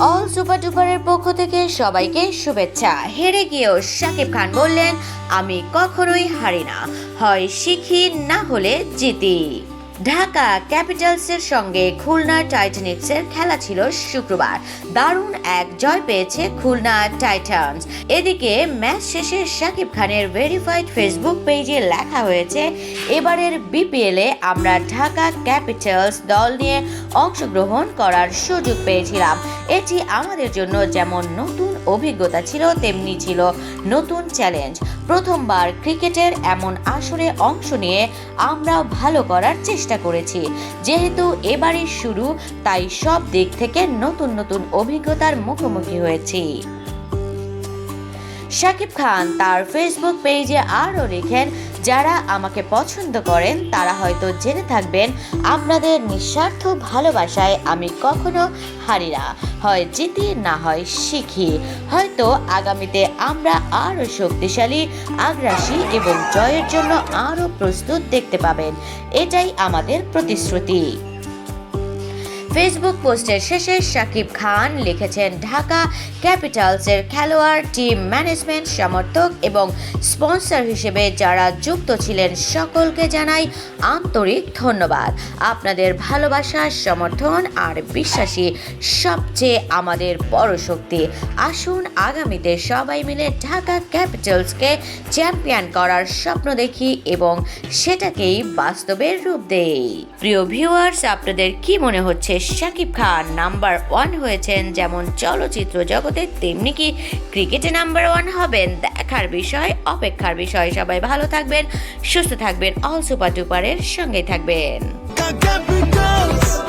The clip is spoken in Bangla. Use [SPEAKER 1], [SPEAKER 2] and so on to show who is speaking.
[SPEAKER 1] অল সুপার টুপারের পক্ষ থেকে সবাইকে শুভেচ্ছা। হেরে গিয়েও শাকিব খান বললেন, আমি কখনোই হারি না। হয় শিখি, না হলে জিতি। ঢাকা ক্যাপিটালসের সঙ্গে খুলনা টাইটানিক্সের খেলা ছিল শুক্রবার। দারুণ এক জয় পেয়েছে খুলনা টাইটান্স। এদিকে ম্যাচ শেষে শাকিব খানের ভেরিফাইড ফেসবুক পেজে লেখা হয়েছে, এবারের বিপিএলে আমরা ঢাকা ক্যাপিটালস দল নিয়ে অংশগ্রহণ করার সুযোগ পেয়েছিলাম। এটি আমাদের জন্য যেমন নতুন অভিজ্ঞতা ছিল, তেমনি ছিল নতুন চ্যালেঞ্জ প্রথমবার ক্রিকেটের এমন আসরে অংশ নিয়ে আমরা ভালো করার চেষ্টা করেছি। যেহেতু এবারই শুরু, তাই সব দিক থেকে নতুন নতুন অভিজ্ঞতার মুখোমুখি হয়েছি। শাকিব খান তার ফেসবুক পেজে আরও লিখেন, যারা আমাকে পছন্দ করেন, তারা হয়তো জেনে থাকবেন, আপনাদের নিঃস্বার্থ ভালোবাসায় আমি কখনো হারি না। হয় জিতি, না হয় শিখি। হয়তো আগামীতে আমরা আরও শক্তিশালী, আগ্রাসী এবং জয়ের জন্য আরও প্রস্তুত দেখতে পাবেন। এটাই আমাদের প্রতিশ্রুতি। ফেসবুক পোস্টের শেষে শাকিব খান লিখেছেন, ঢাকা ক্যাপিটালসের খেলোয়াড়, টিম ম্যানেজমেন্ট, সমর্থক এবং স্পন্সর হিসেবে যারা যুক্ত ছিলেন, সকলকে জানাই আন্তরিক ধন্যবাদ। আপনাদের ভালোবাসা, সমর্থন আর বিশ্বাসী সবচেয়ে আমাদের বড় শক্তি। আসুন আগামীতে সবাই মিলে ঢাকা ক্যাপিটালসকে চ্যাম্পিয়ন করার স্বপ্ন দেখি এবং সেটাকেই বাস্তবের রূপ দেই। প্রিয় ভিউয়ার্স, আপনাদের কি মনে হচ্ছে শাকিব খান নাম্বার ওয়ান হয়েছেন। যেমন চলচ্চিত্র জগতে তেমনি কি ক্রিকেটে নাম্বার ওয়ান হবেন? দেখার বিষয়, অপেক্ষার বিষয়। সবাই ভালো থাকবেন, সুস্থ থাকবেন। অল সুপার টুপারের সঙ্গে থাকবেন.